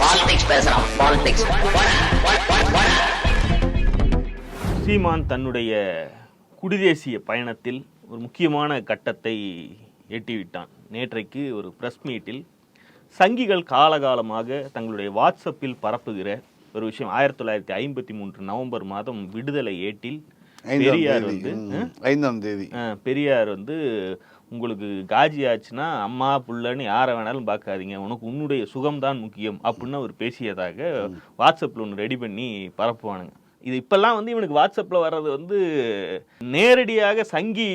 Politics பேசுறான் politics சீமான் தன்னுடைய குடிதேசிய பயணத்தில் ஒரு முக்கியமான கட்டத்தை எட்டிவிட்டான். நேற்றைக்கு ஒரு பிரஸ் மீட்டில் சங்கிகள் காலகாலமாக தங்களுடைய வாட்ஸ்அப்பில் பரப்புகிற ஒரு விஷயம். ஆயிரத்தி தொள்ளாயிரத்தி ஐம்பத்தி மூன்று நவம்பர் மாதம் விடுதலை ஏட்டில் பெரியார் வந்து ஐந்தாம் தேதி. பெரியார் வந்து உங்களுக்கு காஜி ஆச்சுன்னா அம்மா புள்ளன்னு யாரை வேணாலும் பார்க்காதீங்க. உனக்கு உன்னுடைய சுகம்தான் முக்கியம் அப்படின்னு அவர் பேசியதாக வாட்ஸ்அப்பில் ஒன்று ரெடி பண்ணி பரப்புவானுங்க. இது இப்பெல்லாம் வந்து இவனுக்கு வாட்ஸ்அப்பில் வர்றது வந்து நேரடியாக சங்கி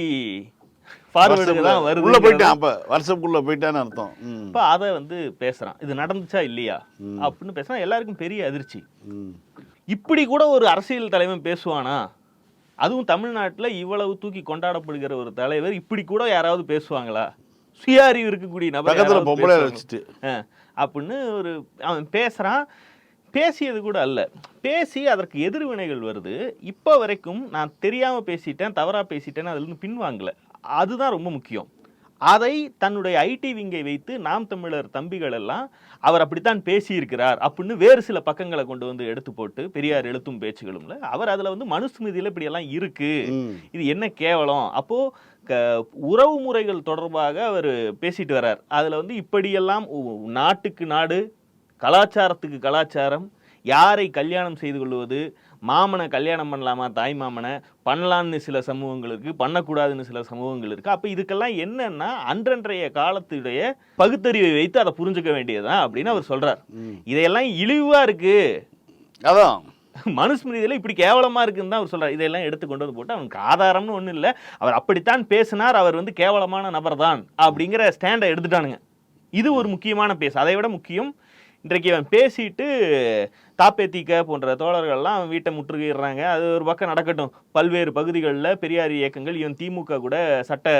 ஃபார்வேர்டுக்கு தான் வருது உள்ள போயிட்டான். அப்ப வாட்ஸ்அப்புக்குள்ள போயிட்டான்னு அர்த்தம். இப்போ அதை வந்து பேசுறான். இது நடந்துச்சா இல்லையா? அப்படின்னு பேசுனா எல்லாருக்கும் பெரிய அதிர்ச்சி. இப்படி கூட ஒரு அரசியல் தலைவன் பேசுவானா? அதுவும் தமிழ்நாட்டில் இவ்வளவு தூக்கி கொண்டாடப்படுகிற ஒரு தலைவர் இப்படி கூட யாராவது பேசுவாங்களா? சுயாரிவு இருக்கக்கூடிய நபர் பொம்பளை? வச்சுட்டு. அப்படின்னு ஒரு அவன் பேசுறான். பேசியது கூட அல்ல. பேசி அதற்கு எதிர்வினைகள் வருது. இப்போ வரைக்கும் நான் தெரியாம பேசிட்டேன் தவறா பேசிட்டேன்னு அதுல இருந்து பின்வாங்கல. அதுதான் ரொம்ப முக்கியம். அதை தன்னுடைய ஐடி விங்கை வைத்து நாம் தமிழர் தம்பிகள் எல்லாம் அவர் அப்படித்தான் பேசியிருக்கிறார் அப்படின்னு வேறு சில பக்கங்களை கொண்டு வந்து எடுத்து போட்டு பெரியார் எழுத்தும் பேச்சுகளும்ல அவர் அதுல வந்து மனுஸ்மிருதியில இப்படி எல்லாம் இருக்கு. இது என்ன கேவலம்? அப்போ க உறவு முறைகள் தொடர்பாக அவர் பேசிட்டு வர்றார். அதுல வந்து இப்படியெல்லாம் நாட்டுக்கு நாடு கலாச்சாரத்துக்கு கலாச்சாரம் யாரை கல்யாணம் செய்து கொள்வது மாமனை கல்யாணம் பண்ணலாமா தாய் மாமனை பண்ணலான்னு சில சமூகங்கள் இருக்கு பண்ணக்கூடாதுன்னு சில சமூகங்கள் இருக்கு. அப்ப இதுக்கெல்லாம் என்னன்னா அன்றன்றைய காலத்துடைய பகுத்தறிவை வைத்து அதை புரிஞ்சுக்க வேண்டியதுதான் அப்படின்னு அவர் சொல்றார். ம். இதையெல்லாம் இழிவா இருக்கு. அதான். மனுஸ்மிருதியில இப்படி கேவலமா இருக்குன்னு தான் அவர் சொல்றாரு. இதெல்லாம் எடுத்து கொண்டு வந்து போட்டு அவனுக்கு ஆதாரம்னு ஒண்ணும் இல்ல. அவர் அப்படித்தான் பேசினார். அவர் வந்து கேவலமான நபர் தான் அப்படிங்கிற ஸ்டாண்டை எடுத்துட்டானுங்க. இது ஒரு முக்கியமான பேஸ் அதை விட முக்கியம் இன்றைக்கு அவன் பேசிட்டு தாப்பேத்திக்க போன்ற தோழர்கள்லாம் அவன் வீட்டை முற்றுகையிடுறாங்க. அது ஒரு பக்கம் நடக்கட்டும். பல்வேறு பகுதிகளில் பெரியார் இயக்கங்கள் இவன் திமுக கூட சட்ட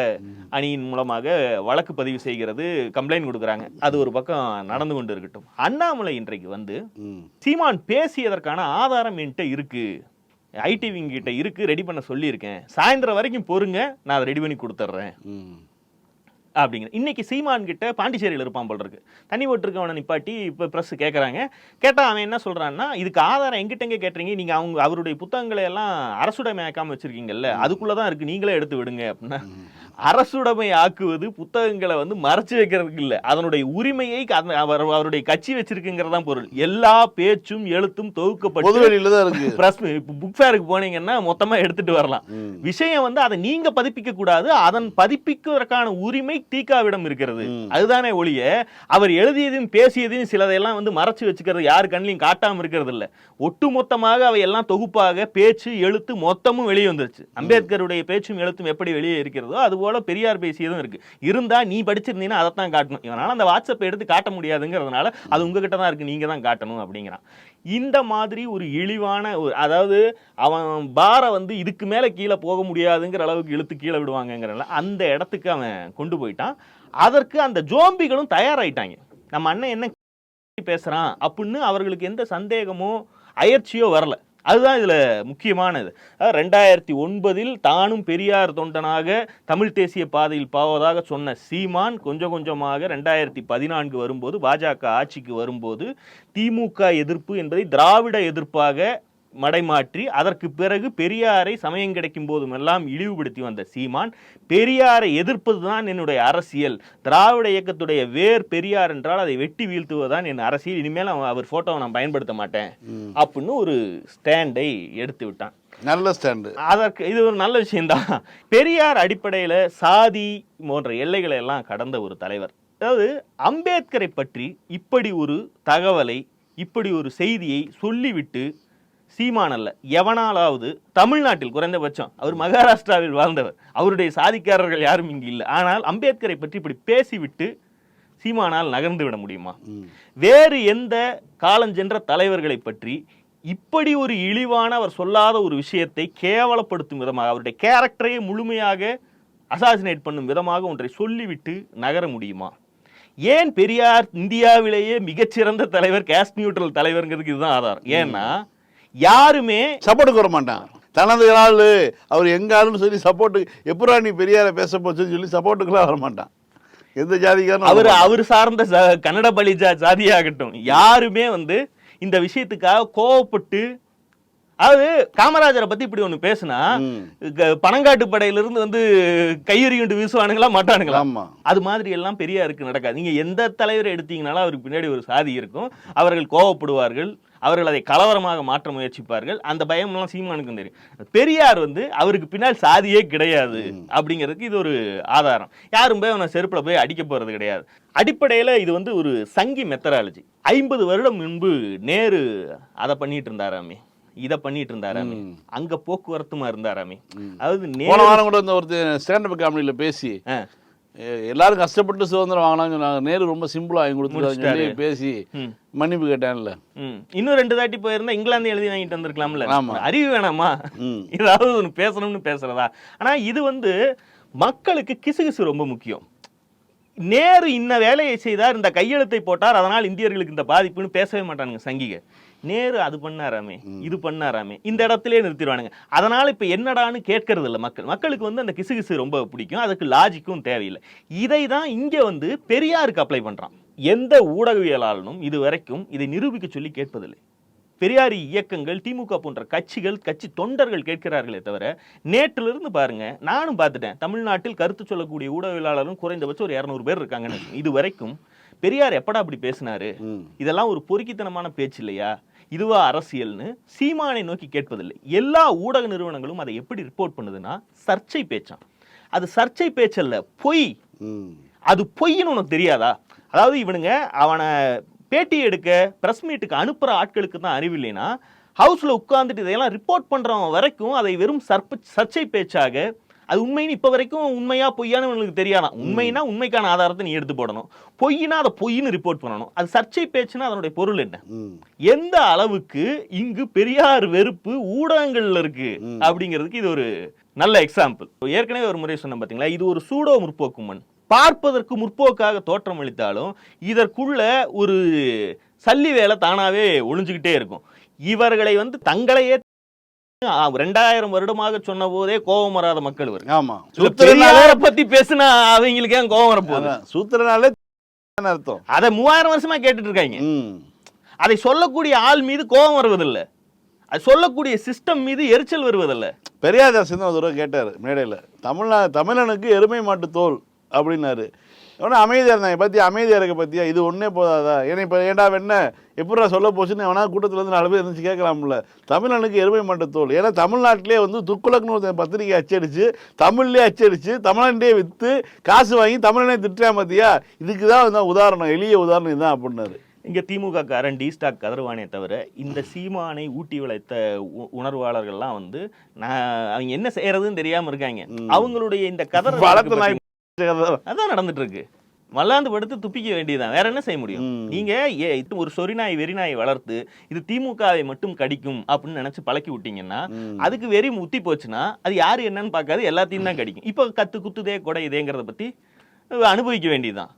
அணியின் மூலமாக வழக்கு பதிவு செய்கிறது கம்ப்ளைண்ட் கொடுக்குறாங்க. அது ஒரு பக்கம் நடந்து கொண்டு இருக்கட்டும். அண்ணாமலை இன்றைக்கு வந்து. சீமான் பேசியதற்கான ஆதாரம் என்கிட்ட இருக்கு. ஐடி கிட்ட இருக்கு ரெடி பண்ண சொல்லியிருக்கேன். சாயந்தரம் வரைக்கும் பொறுங்க நான் அதை ரெடி பண்ணி கொடுத்துட்றேன். அப்படிங்கிற இன்னைக்கு சீமான் கிட்ட பாண்டிச்சேரியில் இருப்பான் போல இருக்கு. தண்ணி போட்டிருக்கவனை நிப்பாட்டி இப்போ ப்ரெஸ் கேட்குறாங்க கேட்டால் அவன் என்ன சொல்றான்னா இதுக்கு ஆதாரம் எங்கிட்ட எங்க கேட்டுறீங்க நீங்க அவங்க அவருடைய புத்தகங்களை எல்லாம் அரசுடைமை ஆக்காம வச்சிருக்கீங்கல்ல. அதுக்குள்ள தான் இருக்கு. நீங்களே எடுத்து விடுங்க அப்படின்னா அரசுடைமை ஆக்குவது புத்தகங்களை வந்து மறைச்சு வைக்கிறதுக்கு இல்லை. அதனுடைய உரிமையை அவர் அவருடைய கட்சி வச்சிருக்குங்கிறதான் பொருள். எல்லா பேச்சும் எழுத்தும் தொகுக்கப்பட்டு தான் பிரஸ் புக் ஃபேருக்கு போனீங்கன்னா மொத்தமா எடுத்துட்டு வரலாம். விஷயம் வந்து அதை நீங்க பதிப்பிக்க கூடாது. அதன் பதிப்பிப்பதற்கான உரிமை தீகாவிடம் இருக்கிறது. அதுதானே ஒழிய அவர் எழுதியதையும் பேசியதையும் சிலதையெல்லாம் வந்து மறைச்சு வச்சுக்கிறது யார் கண்ணிலையும் காட்டாம இருக்கிறது இல்ல ஒட்டுமொத்தமாக அவை எல்லாம் தொகுப்பாக பேச்சு எழுத்து மொத்தமும் வெளியே வந்துருச்சு. அம்பேத்கருடைய பேச்சும் எழுத்தும் எப்படி வெளியே இருக்கிறதோ அது போல பெரியார் பேசியதும் இருக்கு. இருந்தா நீ படிச்சிருந்தீங்கன்னா அதைத்தான் காட்டணும். இவனால அந்த வாட்ஸ்அப் எடுத்து காட்ட முடியாதுங்கிறதுனால அது உங்ககிட்ட தான் இருக்கு நீங்க தான் காட்டணும் அப்படிங்கிறான். இந்த மாதிரி ஒரு இழிவான ஒரு அதாவது அவன் பாரை வந்து இதுக்கு மேலே கீழே போக முடியாதுங்கிற அளவுக்கு இழுத்து கீழே விடுவாங்கங்கிறனால அந்த இடத்துக்கு அவன் கொண்டு போயிட்டான். அதற்கு அந்த ஜோம்பிகளும் தயாராயிட்டாங்க. நம்ம அண்ணன் என்ன பேசுகிறான் அப்படின்னு அவர்களுக்கு எந்த சந்தேகமோ அயற்சியோ வரல. அதுதான் இதில் முக்கியமானது. ரெண்டாயிரத்தி ஒன்பதில் தானும் பெரியார் தொண்டனாக தமிழ் தேசிய பாதையில் பாவதாக சொன்ன சீமான் கொஞ்சம் கொஞ்சமாக ரெண்டாயிரத்தி பதினான்கு வரும்போது பாஜக ஆட்சிக்கு வரும்போது திமுக எதிர்ப்பு என்பதை திராவிட எதிர்ப்பாக மடைமாற்றி அதற்கு பிறகு பெரியாரை சமயம் கிடைக்கும் போதுமெல்லாம் இழிவுபடுத்தி வந்த சீமான் பெரியாரை எதிர்ப்பது தான் என்னுடைய அரசியல். திராவிட இயக்கத்துடைய வேர் பெரியார் என்றால் அதை வெட்டி வீழ்த்துவதுதான் என் அரசியல். இனிமேல் அவர் போட்டோவை நான் பயன்படுத்த மாட்டேன். அப்படின்னு ஒரு ஸ்டாண்டை எடுத்து விட்டான். நல்ல ஸ்டாண்டு அதற்கு இது ஒரு நல்ல விஷயம்தான். பெரியார் அடிப்படையில் சாதி போன்ற எல்லைகளை எல்லாம் கடந்த ஒரு தலைவர். அதாவது அம்பேத்கரை பற்றி இப்படி ஒரு தகவலை இப்படி ஒரு செய்தியை சொல்லிவிட்டு சீமான் அல்ல. எவனாலாவது தமிழ்நாட்டில் குறைந்தபட்சம் அவர் மகாராஷ்டிராவில் வாழ்ந்தவர். அவருடைய சாதிக்காரர்கள் யாரும் இங்கு இல்லை. ஆனால் அம்பேத்கரை பற்றி இப்படி பேசிவிட்டு சீமானால் நகர்ந்து விட முடியுமா. வேறு எந்த காலஞ்சென்ற தலைவர்களை பற்றி இப்படி ஒரு இழிவான அவர் சொல்லாத ஒரு விஷயத்தை கேவலப்படுத்தும் விதமாக அவருடைய கேரக்டரையே முழுமையாக அசாசினேட் பண்ணும் விதமாக ஒன்றை சொல்லிவிட்டு நகர முடியுமா? ஏன் பெரியார் இந்தியாவிலேயே மிகச்சிறந்த தலைவர் கேஸ்ட் நியூட்ரல் தலைவர்ங்கிறதுக்கு இதுதான் ஆதாரம். ஏன்னா யாருமே சப்போர்ட்டுக்கு வர மாட்டான். தனது ஆளு அவர் எங்க ஆளுன்னு சொல்லி சப்போர்ட்டு எப்படா நீ பெரியார பேச போச்சுன்னு சொல்லி சப்போர்ட்டுக்குலாம் வர மாட்டான். எந்த ஜாதிக்காரனும் அவர். அவர் சார்ந்த கன்னட பலி ஜா- ஜாதியாகட்டும் யாருமே வந்து இந்த விஷயத்துக்காக கோவப்பட்டு அதாவது காமராஜரை பத்தி இப்படி ஒண்ணு பேசுனா பனங்காட்டு படையிலிருந்து வந்து கையெறியுண்டு வீசுவானுங்களா மாட்டானுங்களா? ஆமா. அது மாதிரி எல்லாம் பெரியாருக்கு நடக்காது. நீங்க எந்த தலைவரை எடுத்தீங்கனாலும் அவருக்கு பின்னாடி ஒரு சாதி இருக்கும். அவர்கள் கோவப்படுவார்கள். அவர்கள் அதை கலவரமாக மாற்ற முயற்சிப்பார்கள். அந்த பயம்லாம் சீமானுக்கும் தெரியும் பெரியார் வந்து அவருக்கு பின்னால் சாதியே கிடையாது அப்படிங்கிறதுக்கு இது ஒரு ஆதாரம். யாரும் போய் அவனை செருப்புல போய் அடிக்க போறது கிடையாது. அடிப்படையில இது வந்து ஒரு சங்கி மெத்தடாலஜி ஐம்பது வருடம் முன்பு நேரு அதை பண்ணிட்டு இருந்தாராமே இதை பண்ணிட்டு இருந்தாராமே. அங்க போக்குவரத்துமா இருந்தாராமே அதாவது போன வாரம் கூட இந்த ஒருத்தர் ஸ்டாண்டப் காமெடியில பேசி எல்லாரும் கஷ்டப்பட்டு சுதந்திரம் வாங்கினாங்க சொன்னாங்க நேரு ரொம்ப சிம்பிளா வாங்கி சொல்லி முடிச்சிட்டாரு. பேசி. மன்னிப்பு கேட்டான்ல. இன்னும் ரெண்டு தாட்டி போயிருந்தா இங்கிலாந்து எழுதி வாங்கிட்டு வந்திருக்கலாம்ல ஆமா. அறிவு வேணாமா. ஏதாவது ஒன்று பேசணும்னு பேசுறதா ஆனா இது வந்து மக்களுக்கு கிசுகிசு ரொம்ப முக்கியம் நேரு இன்ன வேலையை செய்தார் இந்த கையெழுத்தை போட்டார் அதனால் இந்தியர்களுக்கு இந்த பாதிப்புன்னு பேசவே மாட்டானுங்க சங்கிக நேரு அது பண்ணாராமே இது பண்ணாராமே இந்த இடத்திலே நிறுத்திடுவானுங்க. அதனால இப்ப என்னடான்னு கேட்கறது இல்ல மக்கள். மக்களுக்கு வந்து அந்த கிசுகிசு ரொம்ப பிடிக்கும். அதுக்கு லாஜிக்கும் தேவையில்லை. இதை தான் இங்க வந்து பெரியாருக்கு அப்ளை பண்றான். எந்த ஊடகவியலாளனும் இது வரைக்கும் இதை நிரூபிக்க சொல்லி கேட்பதில்லை. பெரியாரி இயக்கங்கள் திமுக போன்ற கட்சிகள் கட்சி தொண்டர்கள் கேட்கிறார்களே தவிர நேற்றிலிருந்து பாருங்க நானும் பார்த்துட்டேன். தமிழ்நாட்டில் கருத்து சொல்லக்கூடிய ஊடகவியலாளரும் குறைந்தபட்சம் ஒரு இரநூறு பேர் இருக்காங்கன்னு. இது வரைக்கும் பெரியார் எப்படா அப்படி பேசினாரு. இதெல்லாம் ஒரு பொறுக்கித்தனமான பேச்சு இல்லையா? இதுவா அரசியல்னு சீமானை நோக்கி கேட்பதில்லை. எல்லா ஊடக நிறுவனங்களும் அதை எப்படி ரிப்போர்ட் பண்ணுதுன்னா சர்ச்சை பேச்சாம். அது சர்ச்சை பேச்சல்ல பொய். அது பொய்ன்னு உனக்கு தெரியாதா? அதாவது இவனுங்க அவனை பேட்டி எடுக்க பிரஸ் மீட்டுக்கு அனுப்புற ஆட்களுக்கு தான் அறிவில்லைனா ஹவுஸ்ல உட்கார்ந்துட்டு இதையெல்லாம் ரிப்போர்ட் பண்றவன் வரைக்கும் அதை வெறும் சர்ப்ப சர்ச்சை பேச்சாக அது உண்மைன்னு இப்ப வரைக்கும் உண்மையா பொய்யான்னு உனக்கு தெரியாதான் உண்மைனா உண்மைக்கான ஆதாரத்தை நீ எடுத்து போடணும். பொய்னா அதை பொய்ன்னு ரிப்போர்ட் பண்ணணும். அது சர்ச்சை பேச்சுன்னா அதனுடைய பொருள் என்ன. எந்த அளவுக்கு இங்கு பெரியார் வெறுப்பு ஊடகங்கள்ல இருக்கு அப்படிங்கிறதுக்கு இது ஒரு நல்ல எக்ஸாம்பிள் ஏற்கனவே ஒரு முறை சொன்னேன் பாத்தீங்களா? இது ஒரு சூடோ முற்போக்கு மண். பார்ப்பதற்கு முற்போக்காக தோற்றம் அளித்தாலும் இதற்குள்ள ஒரு சல்லி வேலை தானாவே ஒளிஞ்சுக்கிட்டே இருக்கும். இவர்களை வந்து தங்களையே ரெண்டாயிரம் வருடமாக சொன்ன போதே கோபம் வராத மக்கள் இவர். ஆமா. சூத்திரனாலே பெரியாரை பத்தி பேசினா அவங்களுக்கு ஏன் கோபம் வரப்போகுது? சூத்திரனாலே அர்த்தம்? அதை மூவாயிரம் வருஷமா கேட்டுட்டு இருக்காங்க. அதை சொல்லக்கூடிய ஆள் மீது கோபம் வருவதில்லை. அது சொல்லக்கூடிய சிஸ்டம் மீது எரிச்சல் வருவதில்லை. பெரியாதாசன் ஒரு தடவை கேட்டார் மேடையில் தமிழ்நா தமிழனுக்கு எருமை மாட்டு தோல் அப்படின்னாரு. அவனா அமைதியாக இருந்தாங்க பற்றி அமைதியாக இருக்க பற்றியா இது ஒன்றே போதாதா? ஏன்னா இப்போ ஏண்டா என்ன? எப்படா சொல்ல போச்சுன்னு கூட்டத்தில் இருந்து நாலு பேர் இருந்துச்சு கேட்கலாம்ல. தமிழனுக்கு எருமை மாட்டு தோல். ஏன்னா தமிழ்நாட்டிலே வந்து துக்குளக்குன்னு ஒருத்தன் பத்திரிக்கை அச்சடிச்சு தமிழ்லேயே அச்சடிச்சு தமிழன்டே விற்று காசு வாங்கி தமிழனே திட்டுறான் பார்த்தியா இதுக்கு தான் வந்து உதாரணம். எளிய உதாரணம் இதுதான் அப்படின்னாரு. இங்க திமுக காரன் டி ஸ்டாக் கதறுவானே தவிர இந்த சீமானை ஊட்டி விளைத்த உணர்வாளர்கள்லாம் வந்து நான் அவங்க என்ன செய்யறதுன்னு தெரியாம இருக்காங்க. அவங்களுடைய இந்த கதற வளர்த்த நாய் அதான் நடந்துட்டு இருக்கு மல்லாந்து படுத்து துப்பிக்க வேண்டியதுதான். வேற என்ன செய்ய முடியும். நீங்க ஏ இது ஒரு சொரிநாய் வெறிநாய் வளர்த்து இது திமுகவை மட்டும் கடிக்கும் அப்படின்னு நினைச்சு பழக்கி விட்டீங்கன்னா. அதுக்கு வெறி முத்தி போச்சுன்னா அது யாரு என்னன்னு பார்க்காது எல்லாத்தையும் தான் கடிக்கும். இப்போ கத்து குத்துதே கொடை இதேங்கிறத பத்தி அனுபவிக்க வேண்டியதுதான்.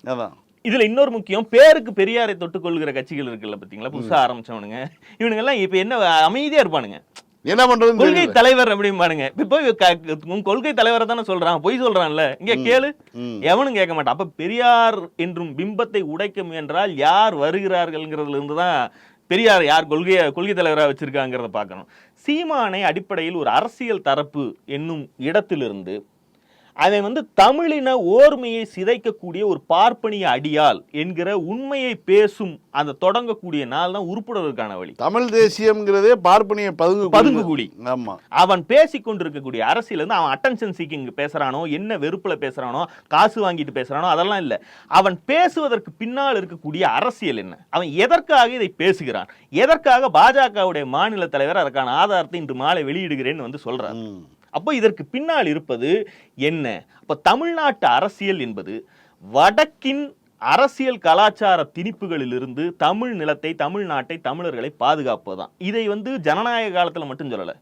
இதுல இன்னொரு முக்கியம் பேருக்கு பெரியாரை தொட்டுக்கொள்கிற கட்சிகள் இருக்குல்ல பாத்தீங்களா? புதுசா ஆரம்பிச்சவனுங்க. இவனுங்க எல்லாம் இப்ப என்ன அமைதியா இருப்பானுங்க. என்ன பண்ணுறதுன்னு கொள்கை தலைவர் அப்படிம்பானுங்க இப்ப கொள்கை தலைவரை தானே சொல்றான். பொய் சொல்றான்ல. இங்க கேளு. எவனும் கேட்க மாட்டான். அப்ப பெரியார் என்றும் பிம்பத்தை உடைக்க முயன்றால் யார் வருகிறார்கள்ங்கிறதுல இருந்து தான் பெரியார் யார் கொள்கைய கொள்கை தலைவரா வச்சிருக்காங்கிறத பார்க்கணும். சீமானை அடிப்படையில் ஒரு அரசியல் தரப்பு என்னும் இடத்திலிருந்து அவன் வந்து தமிழின ஓர்மையை சிதைக்கக்கூடிய ஒரு பார்ப்பனிய அடியால் என்கிற உண்மையை பேசும் அந்த தொடங்கக்கூடிய நாள் தான் உருப்புடவதற்கான வழி. தமிழ் தேசியம்ங்கிறதே பார்ப்பனிய பதுங்கு பதுங்குகுடி. ஆமா. அவன் பேசிக் கொண்டிருக்கக்கூடிய அரசியல் வந்து அவன் அட்டென்ஷன் சீக்கிங் பேசுறானோ என்ன வெறுப்புல பேசுறானோ காசு வாங்கிட்டு பேசுறானோ அதெல்லாம் இல்ல. அவன் பேசுவதற்கு பின்னால் இருக்கக்கூடிய அரசியல் என்ன? அவன் எதற்காக இதை பேசுகிறான்? எதற்காக பாஜகவுடைய மாநில தலைவர் அதற்கான ஆதாரத்தை இன்று மாலை வெளியிடுகிறேன்னு வந்து சொல்றார். ம். அப்போ இதற்கு பின்னால் இருப்பது என்ன? அப்போ தமிழ்நாட்டு அரசியல் என்பது வடக்கின் அரசியல் கலாச்சார திணிப்புகளிலிருந்து தமிழ் நிலத்தை தமிழ்நாட்டை தமிழர்களை பாதுகாப்பதுதான். இதை வந்து ஜனநாயக காலத்தில் மட்டும் சொல்லலை.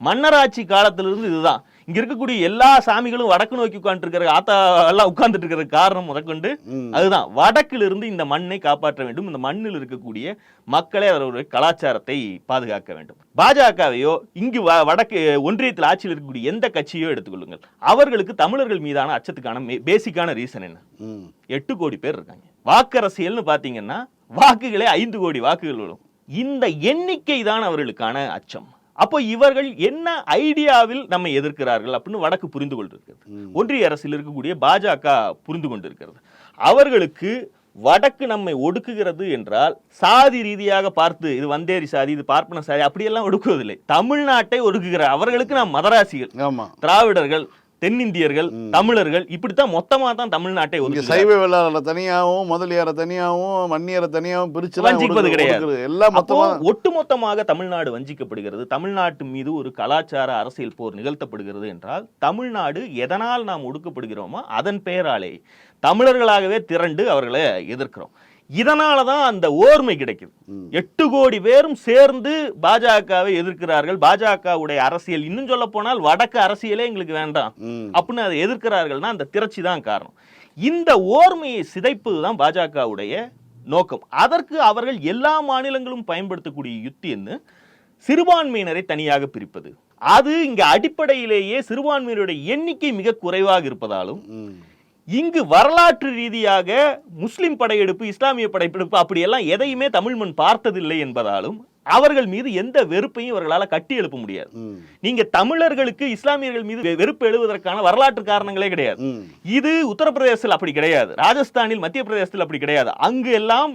மன்னராட்சி காலத்திலிருந்து இதுதான். இங்க இருக்கக்கூடிய எல்லா சாமிகளும் வடக்கு நோக்கி உட்கார்ந்துருக்கிற ஆத்தா எல்லாம் உட்கார்ந்துட்டு இருக்கிற காரணம் முதற்கொண்டு. அதுதான். வடக்கில் இருந்து இந்த மண்ணை காப்பாற்ற வேண்டும். இந்த மண்ணில் இருக்கக்கூடிய மக்களை அவர்களுடைய கலாச்சாரத்தை பாதுகாக்க வேண்டும். பாஜகவையோ இங்கு வடக்கு ஒன்றியத்தில் ஆட்சியில் இருக்கக்கூடிய எந்த கட்சியோ எடுத்துக்கொள்ளுங்கள். அவர்களுக்கு தமிழர்கள் மீதான அச்சத்துக்கான பேசிக்கான ரீசன் என்ன? எட்டு கோடி பேர் இருக்காங்க. வாக்கரசியல்னு பாத்தீங்கன்னா வாக்குகளே ஐந்து கோடி வாக்குகள் வரும். இந்த எண்ணிக்கை தான் அவர்களுக்கான அச்சம். அப்போ இவர்கள் என்ன ஐடியாவில் நம்மை எதிர்க்கிறார்கள் அப்படின்னு வடக்கு புரிந்து கொண்டிருக்கிறது. ஒன்றிய அரசில் இருக்கக்கூடிய பாஜக புரிந்து கொண்டிருக்கிறது. அவர்களுக்கு வடக்கு நம்மை ஒடுக்குகிறது என்றால் சாதி ரீதியாக பார்த்து இது வந்தேரி சாதி இது பார்ப்பன சாதி அப்படியெல்லாம் ஒடுக்குவதில்லை. தமிழ்நாட்டை ஒடுக்குகிற அவர்களுக்கு நாம் மதராசிகள் திராவிடர்கள் தென்னிந்தியர்கள் தமிழர்கள் இப்படித்தான் மொத்தமா தான் தமிழ்நாட்டை. சைவ வெள்ளாளரை தனியாகவும் முதலியாரை தனியாகவும் மன்னியரை தனியாகவும் பிரிச்சு வஞ்சிப்பது கிடையாது. எல்லாம் மொத்தமா ஒட்டுமொத்தமாக தமிழ்நாடு வஞ்சிக்கப்படுகிறது. தமிழ்நாட்டு மீது ஒரு கலாச்சார அரசியல் போர் நிகழ்த்தப்படுகிறது என்றால் தமிழ்நாடு எதனால் நாம் ஒடுக்கப்படுகிறோமோ அதன் பெயராலே தமிழர்களாகவே திரண்டு அவர்களை எதிர்க்கிறோம். இதனால தான் அந்த ஓர்மை கிடைக்குது. எட்டு கோடி பேரும் சேர்ந்து பாஜகவை எதிர்க்கிறார்கள். பாஜகவுடைய அரசியல் இன்னும் சொல்ல போனால் வடக்கு அரசியலே எங்களுக்கு வேண்டாம். அப்படின்னு அதை எதிர்க்கிறார்கள்னா அந்த திரட்சி தான் காரணம். இந்த ஓர்மையை சிதைப்பது தான் பாஜகவுடைய நோக்கம். அதற்கு அவர்கள் எல்லா மாநிலங்களும் பயன்படுத்தக்கூடிய யுத்தி என்ன? சிறுபான்மையினரை தனியாக பிரிப்பது. அது இங்க அடிப்படையிலேயே சிறுபான்மையினருடைய எண்ணிக்கை மிக குறைவாக இருப்பதாலும். இங்கு வரலாற்று ரீதியாக முஸ்லிம் படையெடுப்பு இஸ்லாமிய படையெடுப்பு அப்படியெல்லாம் எதையுமே தமிழ் மண் பார்த்ததில்லை என்பதாலும் அவர்கள் மீது எந்த வெறுப்பையும் இவர்களால கட்டி எழுப்ப முடியாது. நீங்க தமிழர்களுக்கு இஸ்லாமியர்கள் மீது வெறுப்பு எழுவதற்கான வரலாற்று காரணங்களே கிடையாது. இது உத்தரப்பிரதேசத்தில் அப்படி கிடையாது. ராஜஸ்தானில் மத்திய பிரதேசத்தில் அப்படி கிடையாது. அங்கு எல்லாம்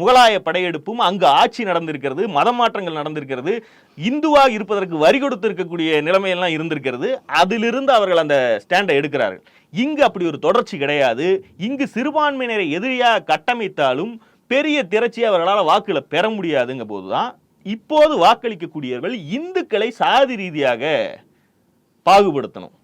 முகலாய படையெடுப்பும் அங்கு ஆட்சி நடந்திருக்கிறது மத மாற்றங்கள் நடந்திருக்கிறது இந்துவாக இருப்பதற்கு வரி கொடுத்து இருக்கக்கூடிய நிலைமையெல்லாம் இருந்திருக்கிறது. அதிலிருந்து அவர்கள் அந்த ஸ்டாண்டை எடுக்கிறார்கள். இங்கு அப்படி ஒரு தொடர்ச்சி கிடையாது. இங்கு சிறுபான்மையினரை எதிரியாக கட்டமைத்தாலும் பெரிய திரட்சி அவர்களால் வாக்குகளை பெற முடியாதுங்க போதுதான் இப்போது வாக்களிக்கக்கூடியவர்கள் இந்துக்களை சாதி ரீதியாக பாகுபடுத்தணும்.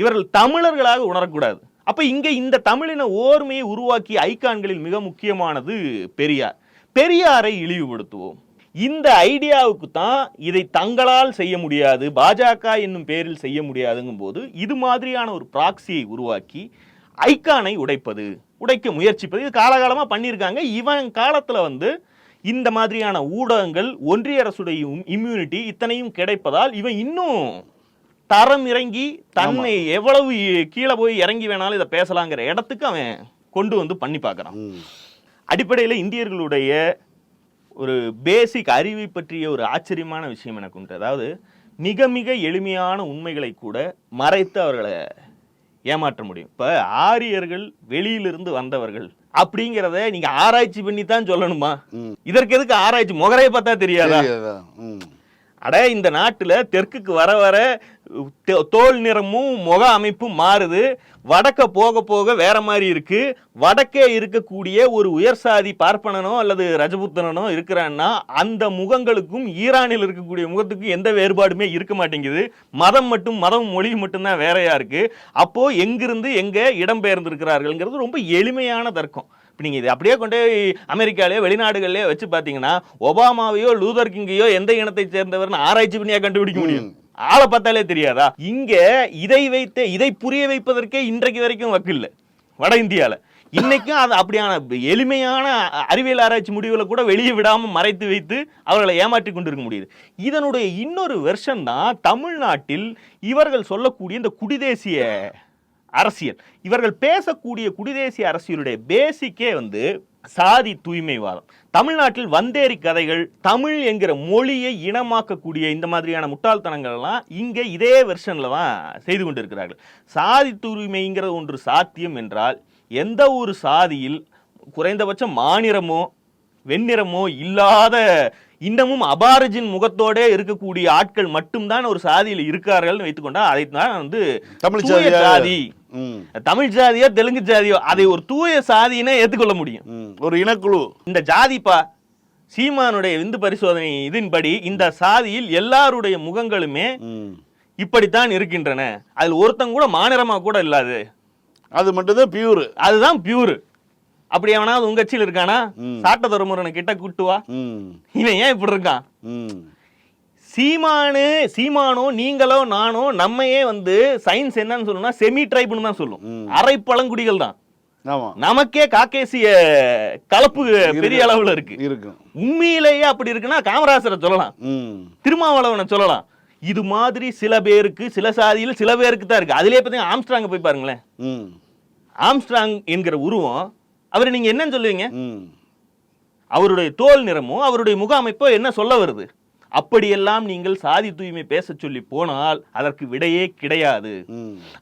இவர்கள் தமிழர்களாக உணரக்கூடாது. அப்ப இங்க இந்த தமிழின ஓர்மையை உருவாக்கிய ஐகான்களில் மிக முக்கியமானது பெரியார். பெரியாரை இழிவுபடுத்துவோம். இந்த ஐடியாவுக்கு தான் இதை தங்களால் செய்ய முடியாது பாஜக என்னும் பேரில் செய்ய முடியாதுங்கும் போது இது மாதிரியான ஒரு ப்ராக்சியை உருவாக்கி ஐகானை உடைப்பது. உடைக்க முயற்சிப்பது. இது காலகாலமா பண்ணியிருக்காங்க. இவன் காலத்துல வந்து இந்த மாதிரியான ஊடகங்கள் ஒன்றிய அரசுடைய இம்யூனிட்டி இத்தனையும் கிடைப்பதால் இவன் இன்னும் தரம் இறங்கி தன்னை எவ்வளவு கீழே போய் இறங்கி வேணாலும் இதை பேசலாங்கிற இடத்துக்கு அவன் கொண்டு வந்து பண்ணி பார்க்கறான். அடிப்படையில் இந்தியர்களுடைய ஒரு பேசிக் அறிவை பற்றிய ஒரு ஆச்சரியமான விஷயம் எனக்கு உண்டு. அதாவது மிக மிக எளிமையான உண்மைகளை கூட மறைத்து அவர்களை ஏமாற்ற முடியும். இப்ப ஆரியர்கள் வெளியிலிருந்து வந்தவர்கள் அப்படிங்கிறத நீங்க ஆராய்ச்சி பண்ணி தான் சொல்லணுமா. இதற்கு எதுக்கு ஆராய்ச்சி? முகரையை பார்த்தா தெரியாதா. அட இந்த நாட்டில் தெற்குக்கு வர வர தோல் நிறமும் முக அமைப்பும் மாறுது. வடக்க போக போக வேற மாதிரி இருக்கு. வடக்கே இருக்கக்கூடிய ஒரு உயர் சாதி பார்ப்பனனோ அல்லது ரஜபுத்தனனோ இருக்கிறான்னா அந்த முகங்களுக்கும் ஈரானில் இருக்கக்கூடிய முகத்துக்கும் எந்த வேறுபாடுமே இருக்க மாட்டேங்குது. மதம் மட்டும் மதம் மொழி மட்டும்தான் வேறையா இருக்கு. அப்போ எங்கிருந்து எங்க இடம்பெயர்ந்திருக்கிறார்கள்ங்கிறது ரொம்ப எளிமையான தர்க்கம். இப்போ நீங்கள் இது அப்படியே கொண்டு போய் அமெரிக்காலேயோ வெளிநாடுகள்லயோ வச்சு பார்த்தீங்கன்னா ஒபாமாவையோ லூதர் கிங்கையோ எந்த இனத்தை சேர்ந்தவர்னு ஆராய்ச்சி பண்ணியா கண்டுபிடிக்க முடியும்? ஆளை பார்த்தாலே தெரியாதா? இங்க இதை வைத்து இதை புரிய வைப்பதற்கே இன்றைக்கு வரைக்கும் வக்கில்ல வட இந்தியால. இன்னைக்கும் அது அப்படியான எளிமையான அறிவியல் ஆராய்ச்சி முடிவுகளை கூட வெளியே விடாம மறைத்து வைத்து அவர்களை ஏமாற்றி கொண்டிருக்க முடியுது. இதனுடைய இன்னொரு வெர்ஷன் தான் தமிழ்நாட்டில் இவர்கள் சொல்லக்கூடிய இந்த குடிதேசிய அரசியல் இவர்கள் பேசக்கூடிய குடிதேசிய அரசியலுடைய பேசிக்கே வந்து சாதி தூய்மைவாதம் தமிழ்நாட்டில் வந்தேரி கதைகள் தமிழ் என்கிற மொழியை இனமாக்கக்கூடிய இந்த மாதிரியான முட்டாள்தனங்கள் எல்லாம் இங்க இதே வெர்ஷன்ல தான் செய்து கொண்டிருக்கிறார்கள் சாதி தூய்மைங்கிற ஒன்று சாத்தியம் என்றால் எந்த ஒரு சாதியில் குறைந்தபட்சம் மாநிறமோ வெண்ணிறமோ இல்லாத இன்னமும் அபாரிஜின் முகத்தோடே இருக்கக்கூடிய ஆட்கள் மட்டும்தான் ஒரு சாதியில் இருக்கார்கள்னு வைத்துக்கொண்டா அதை தான் வந்து தமிழ்? சாதி. தமிழ் சாதியோ தெலுங்கு சாதியோ அதை ஒரு தூய சாதியினே ஏத்துக்கொள்ள முடியும். ஒரு இனக்குழு. இந்த ஜாதிப்பா சீமானுடைய விந்து பரிசோதனை இதன்படி இந்த சாதியில் எல்லாருடைய முகங்களுமே. இப்படித்தான் இருக்கின்றன. அதில் ஒருத்தன் கூட மாநிறமா கூட இல்லாது. அது மட்டும்தான் பியூர். அதுதான் பியூர். அப்படி எவனாவது உங்க கட்சியில் இருக்கானா. சாட்ட துறமுறை கிட்ட கூட்டு வா. ம். இவன் ஏன் இப்படி இருக்கான்? சீமானு சீமானோ நீங்களோ நானோ நம்மையே வந்து சயின்ஸ் என்னன்னு சொல்லணும்னா செமி ட்ரைப்னு தான் சொல்லும். அரை பழங்குடிகள் தான். நமக்கே காக்கேசிய கலப்பு பெரிய அளவுல இருக்கு. உண்மையிலேயே அப்படி இருக்குன்னா காமராசரை சொல்லலாம். திருமாவளவனை சொல்லலாம். இது மாதிரி சில பேருக்கு சில சாதியில் சில பேருக்கு தான் இருக்கு. அதுலயே பார்த்தீங்கன்னா ஆம்ஸ்ட்ராங்க போய் பாருங்களேன். ம். ஆம்ஸ்ட்ராங் என்கிற உருவம் அவரை நீங்க என்னன்னு சொல்லுவீங்க? அவருடைய தோல் நிறமோ அவருடைய முக அமைப்போ என்ன சொல்ல வருது? அப்படியெல்லாம் நீங்கள் சாதி தூய்மை பேச சொல்லி போனால் அதற்கு விடையே கிடையாது.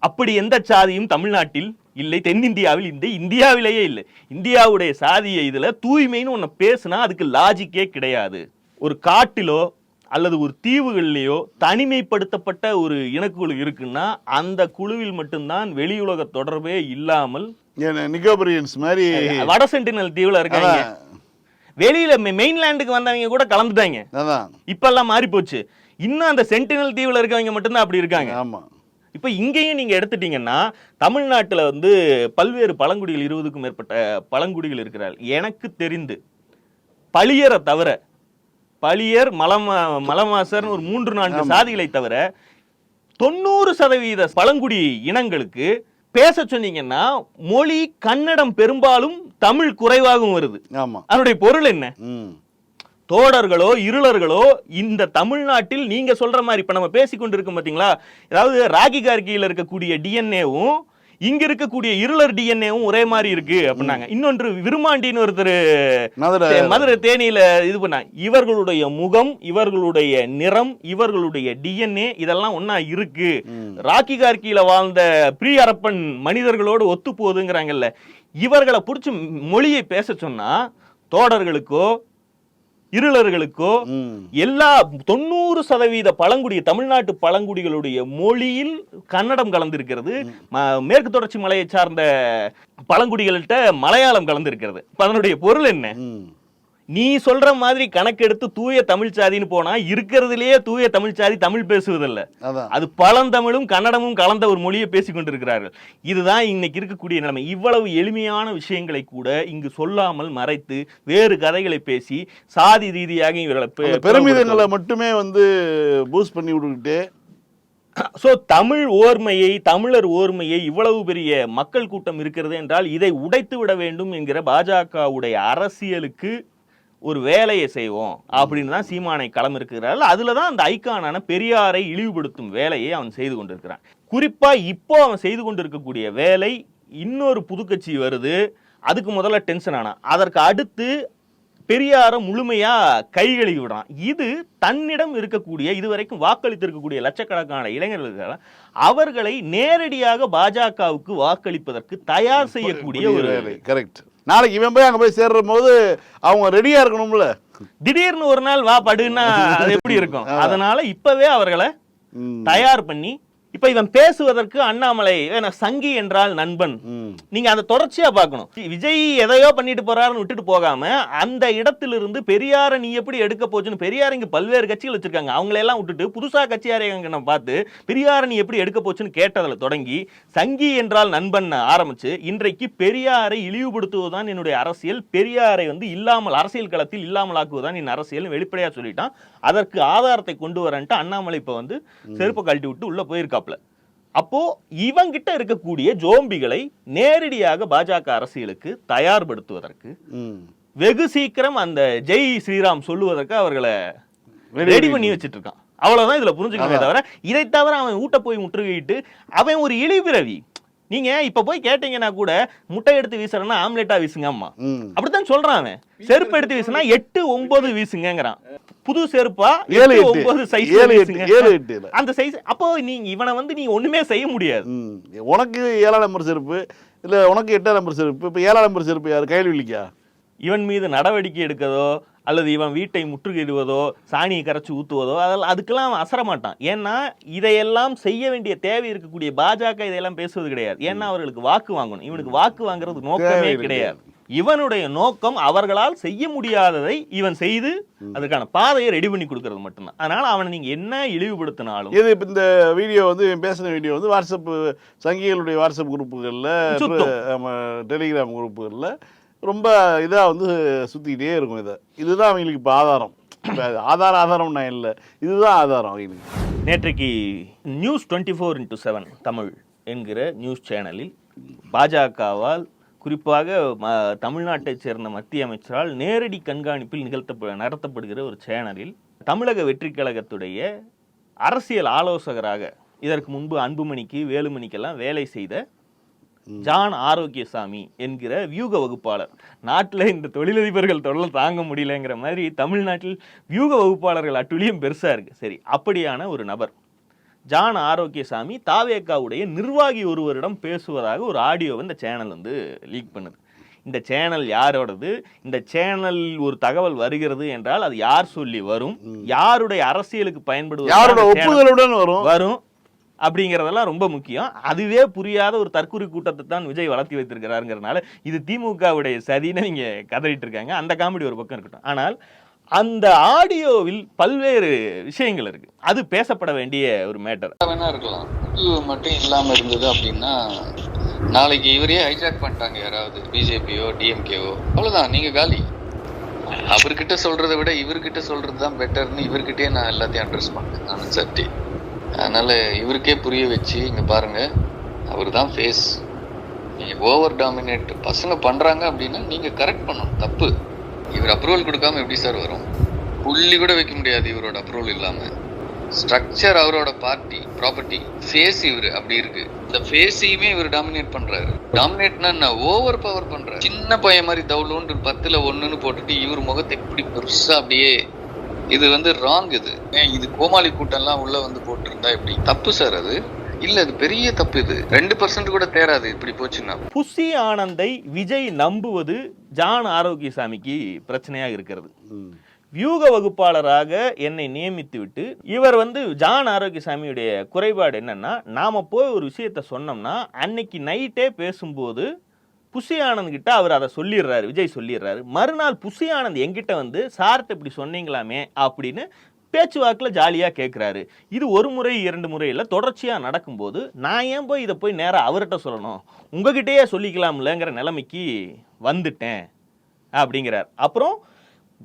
அப்படி எந்த சாதியும் தமிழ்நாட்டில் இல்லை தென்னிந்தியாவில் இந்த இந்தியாவிலேயே இல்லை. இந்தியாவுடைய சாதிய இதுல தூய்மைன்னு ஒன்று பேசுனா அதுக்கு லாஜிக்கே கிடையாது. ஒரு காட்டிலோ அல்லது ஒரு தீவுகள்லையோ தனிமைப்படுத்தப்பட்ட ஒரு இனக்குழு இருக்குன்னா அந்த குழுவில் மட்டும்தான் வெளியுலக தொடர்பே இல்லாமல் ஏன்னா நிக்கோபரியன்ஸ் மாதிரி வட சென்டினல் தீவுல இருக்காங்க. வெளியில மெயின்லேண்டுக்கு வந்தவங்க கூட கலந்துட்டாங்க. இப்பெல்லாம் மாறி போச்சு இன்னும் அந்த சென்டினல் தீவுல இருக்கவங்க மட்டும்தான் அப்படி இருக்காங்க. ஆமா. இப்போ இங்கேயும் நீங்க எடுத்துட்டீங்கன்னா தமிழ்நாட்டுல வந்து பல்வேறு பழங்குடிகள் இருபதுக்கும் மேற்பட்ட பழங்குடிகள் இருக்கிறார்கள் எனக்கு தெரிந்து பளியரை தவிர பளியர் மலமா மலமாசர்னு ஒரு மூன்று நான்கு சாதிகளை தவிர தொண்ணூறு சதவீத பழங்குடி இனங்களுக்கு பேச சொன்னீங்கன்னா மொழி கன்னடம் பெரும்பாலும் தமிழ் குறைவாகவும் வருது. ஆமா. அதனுடைய பொருள் என்ன? தோடர்களோ இருளர்களோ இந்த தமிழ்நாட்டில் நீங்க சொல்ற மாதிரி இப்ப நம்ம பேசிக்கொண்டு இருக்கோம் பாத்தீங்களா? அதாவது ராகி கார்கியில இருக்கக்கூடிய டிஎன்ஏவும் இங்க இருக்கக்கூடிய இருளர் டிஎன்ஏவும் ஒரே மாதிரி இருக்கு அப்படின்னாங்க. இன்னொன்று விருமாண்டின்னு ஒருத்தர் மதுரை. தேனியில இது பண்ணாங்க. இவர்களுடைய முகம் இவர்களுடைய நிறம் இவர்களுடைய டிஎன்ஏ இதெல்லாம் ஒண்ணா இருக்கு. ராக்கி கார்கியில வாழ்ந்த பிரி அரப்பன் மனிதர்களோடு ஒத்து போகுதுங்கிறாங்கல்ல இவர்களை பிடிச்சி மொழியை பேச சொன்னா தோடர்களுக்கோ இருளர்களுக்கோ எல்லா தொண்ணூறு சதவீத பழங்குடி தமிழ்நாட்டு பழங்குடிகளுடைய மொழியில் கன்னடம் கலந்திருக்கிறது. மேற்கு தொடர்ச்சி மலையை சார்ந்த பழங்குடிகள்கிட்ட மலையாளம் கலந்திருக்கிறது. அதனுடைய பொருள் என்ன? நீ சொல்ற மாதிரி கணக்கெடுத்து தூய தமிழ் சாதின்னு போனா இருக்கிறதுலயே தூய தமிழ் சாதி தமிழ் பேசுவதில்ல. அது பழந்தமிழும் கன்னடமும் கலந்த ஒரு மொழியை பேசிக் கொண்டிருக்கிறார்கள். இதுதான் இன்னைக்கு இருக்கக்கூடிய நிலைமை. இவ்வளவு எளிமையான விஷயங்களை கூட இங்கு சொல்லாமல் மறைத்து வேறு கதைகளை பேசி சாதி ரீதியாக இவர்களை பெருமிதங்களை மட்டுமே வந்து பூஸ்ட் பண்ணி விட்டுக்கிட்டு சோ தமிழ் ஓர்மையை தமிழர் ஓர்மையை இவ்வளவு பெரிய மக்கள் கூட்டம் இருக்கிறது என்றால் இதை உடைத்து விட வேண்டும் என்கிற பாஜகவுடைய அரசியலுக்கு ஒரு வேலையை செய்வோம் அப்படின்னு தான் சீமானை களம் இருக்கிறார்கள் அதுல தான் அந்த ஐக்கானான பெரியாரை இழிவுபடுத்தும் வேலையை அவன் செய்து கொண்டிருக்கிறான். குறிப்பா இப்போ அவன் செய்து கொண்டிருக்கக்கூடிய வேலை இன்னொரு புதுக்கட்சி வருது. அதுக்கு முதல்ல டென்ஷன் ஆனான் அதற்கு அடுத்து பெரியார முழுமையா கைகழுவி விடுறான். இது தன்னிடம் இருக்கக்கூடிய இதுவரைக்கும் வாக்களித்திருக்கக்கூடிய லட்சக்கணக்கான இளைஞர்களுக்கு அவர்களை நேரடியாக பாஜகவுக்கு வாக்களிப்பதற்கு தயார் செய்யக்கூடிய ஒரு கரெக்ட் நாளைக்கு இவன் போய் அங்க போய் சேர்ற போது அவங்க ரெடியா இருக்கணும்ல? திடீர்னு ஒரு நாள் வா படுன்னா அது எப்படி இருக்கும்? அதனால இப்பவே அவர்களை. தயார் பண்ணி இப்ப இவன் பேசுவதற்கு அண்ணாமலை சங்கி என்றால் நண்பன். நீங்க அதை தொடர்ச்சியா பார்க்கணும். விஜய் எதையோ பண்ணிட்டு போறாருன்னு விட்டுட்டு போகாம அந்த இடத்திலிருந்து பெரியார நீ எப்படி எடுக்க போச்சுன்னு பெரியார் இங்க பல்வேறு கட்சிகள் வச்சிருக்காங்க. அவங்கள எல்லாம் விட்டுட்டு புதுசா கட்சியாரங்க பார்த்து பெரியார நீ எப்படி எடுக்க போச்சுன்னு கேட்டதுல தொடங்கி சங்கி என்றால் நண்பன் ஆரம்பிச்சு இன்றைக்கு பெரியாரை இழிவுபடுத்துவதுதான் என்னுடைய அரசியல். பெரியாரை வந்து இல்லாமல் அரசியல் களத்தில் இல்லாமல் ஆக்குவதுதான் என் அரசியல் வெளிப்படையா சொல்லிட்டான். அதற்கு ஆதாரத்தை கொண்டு வரேன்ட்டு அண்ணாமலை இப்ப வந்து செருப்பை கழட்டி விட்டு உள்ள போயிருக்காப்ல அப்போ இவங்கிட்ட இருக்கக்கூடிய ஜோம்பிகளை நேரடியாக பாஜக அரசியலுக்கு தயார்படுத்துவதற்கு. வெகு சீக்கிரம் அந்த ஜெய் ஸ்ரீராம் சொல்லுவதற்கு அவர்களை ரெடி பண்ணி வச்சிட்டு இருக்கான் அவ்வளவுதான் இதுல புரிஞ்சுக்கணுமே. தவிர இதை தவிர அவன் ஊட்ட போய் முற்றுகையிட்டு அவன் ஒரு இழிபிறவி. நீங்க இப்ப போய் கேட்டீங்கன்னா கூட முட்டை எடுத்து வீசுறேன்னா ஆம்லெட்டா வீசுங்க அம்மா. அப்படித்தான் சொல்றான் அவன். செருப்பு எடுத்து வீசுனா எட்டு ஒன்பது வீசுங்கங்கிறான். புது செருப்பா ஏழு ஒன்பது சைஸ் ஏழு எட்டு ஏழு எட்டு இல்ல. அந்த சைஸ் அப்போ நீங்க இவனை வந்து நீ ஒண்ணுமே செய்ய முடியாது. உனக்கு ஏழாம் நம்பர் செருப்பு இல்ல உனக்கு எட்டாம் நம்பர் செருப்பு இப்ப ஏழாம் நம்பர் செருப்பு யாரு? கையில் விழிக்கா இவன் மீது நடவடிக்கை எடுக்கதோ அல்லது இவன் வீட்டை முற்றுகையிடுவதோ சாணியை கரைச்சி ஊத்துவதோ அதெல்லாம் அதுக்கெல்லாம் அவன் அசர மாட்டான் ஏன்னா இதையெல்லாம் செய்ய வேண்டிய தேவை இருக்கக்கூடிய பாஜக இதெல்லாம் பேசுவது கிடையாது. ஏன்னா அவர்களுக்கு வாக்கு வாங்கணும். இவனுக்கு வாக்கு வாங்குறது நோக்கமே கிடையாது. இவனுடைய நோக்கம் அவர்களால் செய்ய முடியாததை இவன் செய்து அதுக்கான பாதையை ரெடி பண்ணி கொடுக்கறது மட்டும்தான். அதனால அவனை நீங்க என்ன இழிவுபடுத்தினாலும் இது இந்த வீடியோ வந்து பேசின வீடியோ வந்து வாட்ஸ்அப் சங்கிகளுடைய வாட்ஸ்அப் குரூப்புகளில் டெலிகிராம் குரூப்புகளில் ரொம்ப இதாக வந்து சுற்றிக்கிட்டே இருக்கும் இதை. இதுதான் அவங்களுக்கு இப்போ ஆதாரம். இப்போ ஆதார ஆதாரம் நான் இல்லை. இதுதான் ஆதாரம் அவங்களுக்கு. நேற்றைக்கு news twenty four into seven Tamil என்கிற நியூஸ் சேனலில் பாஜகவால் குறிப்பாக ம- தமிழ்நாட்டைச் சேர்ந்த மத்திய அமைச்சரால் நேரடி கண்காணிப்பில் நிகழ்த்த நடத்தப்படுகிற ஒரு சேனலில் தமிழக வெற்றி கழகத்துடைய அரசியல் ஆலோசகராக இதற்கு முன்பு அன்புமணிக்கு வேலுமணிக்கெல்லாம் வேலை செய்த ஜான் ஆரோக்கியசாமி என்கிற வியூக வகுப்பாளர். நாட்டில் இந்த தொழிலதிபர்கள் தொல்லை தாங்க முடியலங்கிற மாதிரி தமிழ்நாட்டில் வியூக வகுப்பாளர்கள் அட்டுழியம் பெருசா இருக்கு. சரி அப்படியான ஒரு நபர். ஜான் ஆரோக்கியசாமி தாவேக்காவுடைய நிர்வாகி ஒருவரிடம் பேசுவதாக ஒரு ஆடியோவை இந்த சேனல் வந்து லீக் பண்ணுது. இந்த சேனல் யாரோடது? இந்த சேனல் ஒரு தகவல் வருகிறது என்றால் அது யார் சொல்லி வரும்? யாருடைய அரசியலுக்கு பயன்படுவது? யாரோட ஒப்புதலுடன் வரும். வரும். அப்படிங்கிறதெல்லாம் ரொம்ப முக்கியம். அதுவே புரியாத ஒரு தற்குறி கூட்டத்தை தான் விஜய் வளர்த்தி வைத்திருக்கிறாருங்கிறனால இது திமுகவுடைய சதின்னு நீங்க கதறிட்டு இருக்காங்க. அந்த காமெடி ஒரு பக்கம் இருக்கட்டும். ஆனால் அந்த ஆடியோவில் பல்வேறு விஷயங்கள் இருக்கு. அது பேசப்பட வேண்டிய ஒரு மேட்டர். வேணா இருக்கலாம். இது மட்டும் இல்லாம இருந்தது அப்படின்னா நாளைக்கு இவரையே ஹைஜாக் பண்ணிட்டாங்க யாராவது பிஜேபியோ டிஎம்கேவோ. அவ்வளவுதான். நீங்க காலி. அவர்கிட்ட சொல்றதை விட இவர்கிட்ட சொல்றது தான் பெட்டர்னு இவர்கிட்டயே நான் எல்லாத்தையும் அட்ரஸ் பண்ணேன் நான் சட்டி அதனால் இவருக்கே புரிய வச்சு இங்கே பாருங்கள் அவர் தான் ஃபேஸ் நீங்கள் ஓவர் டாமினேட் பசங்க பண்ணுறாங்க அப்படின்னா நீங்கள் கரெக்ட் பண்ணணும். தப்பு. இவர் அப்ரூவல் கொடுக்காம எப்படி சார் வரும்? புள்ளி கூட வைக்க முடியாது இவரோட அப்ரூவல் இல்லாமல் ஸ்ட்ரக்சர் அவரோட பார்ட்டி ப்ராப்பர்ட்டி ஃபேஸ் இவர். அப்படி இருக்கு. இந்த ஃபேஸையுமே இவர் டாமினேட் பண்றாரு. டாமினேட்னா என்ன? ஓவர் பவர் பண்றாரு. சின்ன பையன் மாதிரி தவுளோன்று பத்துல ஒன்றுன்னு போட்டுட்டு இவர் முகத்தை எப்படி பெருசா அப்படியே இது வந்து ராங் இது. ஏன் இது கோமாளி கூட்டம்லாம் உள்ள வந்து போட்டிருந்தா எப்படி? தப்பு சார் அது. இல்ல அது பெரிய தப்பு இது. ரெண்டு பர்சன்ட் கூட தேராது இப்படி போச்சுன்னா. புசி ஆனந்தை விஜய் நம்புவது ஜான் ஆரோக்கியசாமிக்கு பிரச்சனையாக இருக்கிறது. ம். வியூக வகுப்பாளராக என்னை நியமித்து விட்டு இவர் வந்து ஜான் ஆரோக்கியசாமியுடைய குறைபாடு என்னன்னா நாம போய் ஒரு விஷயத்த சொன்னோம்னா அன்னைக்கு நைட்டே பேசும்போது புஷி ஆனந்த் கிட்ட அவர் அதை சொல்லிடுறாரு விஜய் சொல்லிடுறாரு. மறுநாள் புஷி ஆனந்த் எங்கிட்ட வந்து சார்ட்ட இப்படி சொன்னீங்களாமே? அப்படின்னு பேச்சுவாக்கில் ஜாலியாக கேட்குறாரு இது ஒரு முறை இரண்டு முறையில் தொடர்ச்சியாக நடக்கும்போது நான் ஏன் போய் இதை போய் நேராக அவர்கிட்ட சொல்லணும்? உங்ககிட்டயே சொல்லிக்கலாம்லங்கிற நிலைமைக்கு வந்துட்டேன். அப்படிங்கிறார். அப்புறம்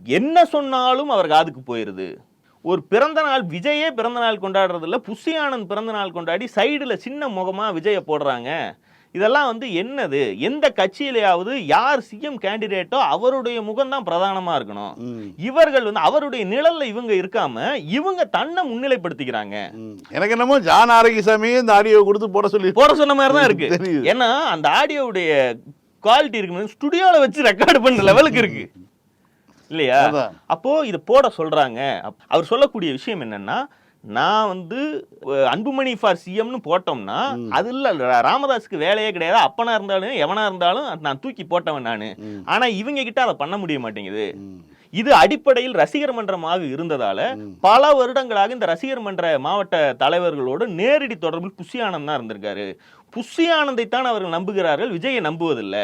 என்ன சொன்னாலும் அவர் காதுக்கு போயிடுது ஒரு பிறந்த நாள் விஜயே பிறந்த நாள் கொண்டாடுறதில்ல புஷி ஆனந்த் பிறந்த நாள் கொண்டாடி சைடில் சின்ன முகமாக விஜயை போடுறாங்க. இதெல்லாம் வந்து என்னது எந்த கட்சியிலையாவது யார் சிஎம் கேண்டிடேட்டோ அவருடைய முகம்தான் பிரதானமா இருக்கணும். இவர்கள் வந்து அவருடைய நிழல்ல இவங்க இருக்காம இவங்க தன்னை முன்னிலைப்படுத்திக்கிறாங்க. எனக்கு என்னமோ ஜான் ஆரோக்கியசாமியே இந்த ஆடியோ கொடுத்து போட சொல்லி போட சொன்ன மாதிரி தான் இருக்கு. ஏன்னா அந்த ஆடியோவுடைய குவாலிட்டி இருக்கு ஸ்டுடியோல வச்சு ரெக்கார்ட் பண்ண லெவலுக்கு இருக்கு இல்லையா. அப்போ இது போட சொல்றாங்க அவர் சொல்லக்கூடிய விஷயம் என்னன்னா நான் வந்து அன்புமணி ஃபார் சிஎம்னு போட்டோம்னா அது இல்ல ராமதாஸுக்கு வேலையே கிடையாது. அப்பனா இருந்தாலும் எவனா இருந்தாலும் நான் தூக்கி போட்டவன் நானு. ஆனா இவங்க கிட்ட அதை பண்ண முடிய மாட்டேங்குது. இது அடிப்படையில் ரசிகர் மன்றமாக இருந்ததால பல வருடங்களாக இந்த ரசிகர் மன்ற மாவட்ட தலைவர்களோடு நேரடி தொடர்பில் புஷி ஆனந்த் தான் இருந்திருக்காரு. புஷி ஆனந்தை தான் அவர்கள் நம்புகிறார்கள். விஜயை நம்புவதில்லை.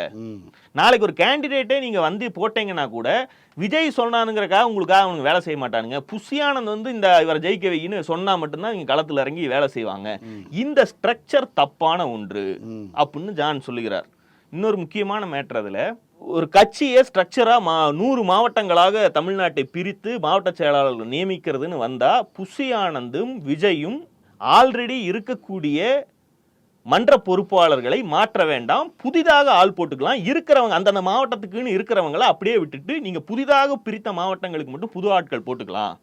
நாளைக்கு ஒரு கேண்டிடேட்டே நீங்க வந்து போட்டீங்கன்னா கூட விஜய் சொன்னானுங்கிறக்காக உங்களுக்காக அவங்க வேலை செய்ய மாட்டானுங்க. புஷி ஆனந்த் வந்து இந்த இவரை ஜெயிக்க வைன்னு சொன்னா மட்டும்தான் இவங்க களத்துல இறங்கி வேலை செய்வாங்க. இந்த ஸ்ட்ரக்சர் தப்பான ஒன்று. அப்படின்னு ஜான் சொல்லுகிறார். இன்னொரு முக்கியமான மேட்டர் அதுல ஒரு கட்சியை ஸ்ட்ரக்சரா மா நூறு மாவட்டங்களாக தமிழ்நாட்டை பிரித்து மாவட்ட செயலாளர்கள் நியமிக்கிறதுன்னு வந்தா புஷி ஆனந்தும் விஜயும் ஆல்ரெடி இருக்கக்கூடிய மன்ற பொறுப்பாளர்களை மாற்ற வேண்டாம். புதிதாக ஆள் போட்டுக்கலாம். இருக்கிறவங்க அந்தந்த மாவட்டத்துக்குன்னு இருக்கிறவங்கள அப்படியே விட்டுட்டு நீங்கள் புதிதாக பிரித்த மாவட்டங்களுக்கு மட்டும் புது ஆட்கள் போட்டுக்கலாம்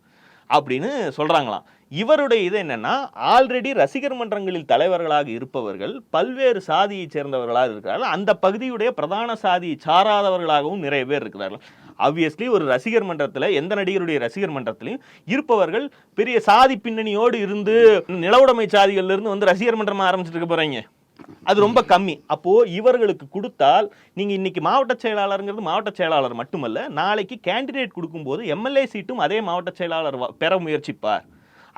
அப்படின்னு சொல்கிறாங்களாம் இவருடைய இது என்னென்னா ஆல்ரெடி ரசிகர் மன்றங்களில் தலைவர்களாக இருப்பவர்கள் பல்வேறு சாதியைச் சேர்ந்தவர்களாக இருக்கிறார்கள். அந்த பகுதியுடைய பிரதான சாதியை சாராதவர்களாகவும் நிறைய பேர் இருக்கிறார்கள். ஆப்வியஸ்லி ஒரு ரசிகர் மன்றத்தில் எந்த நடிகருடைய ரசிகர் மன்றத்திலையும் இருப்பவர்கள் பெரிய சாதி பின்னணியோடு இருந்து நிலவுடைமை சாதிகள்ல இருந்து வந்து ரசிகர் மன்றமாக ஆரம்பிச்சிட்டு இருக்க போறீங்க. அது ரொம்ப கம்மி. அப்போ இவர்களுக்கு கொடுத்தால் நீங்க இன்னைக்கு மாவட்ட செயலாளருங்கிறது மாவட்ட செயலாளர் மட்டுமல்ல நாளைக்கு கேண்டிடேட் கொடுக்கும்போது எம்எல்ஏ சீட்டும் அதே மாவட்ட செயலாளர் பெற முயற்சிப்பார்.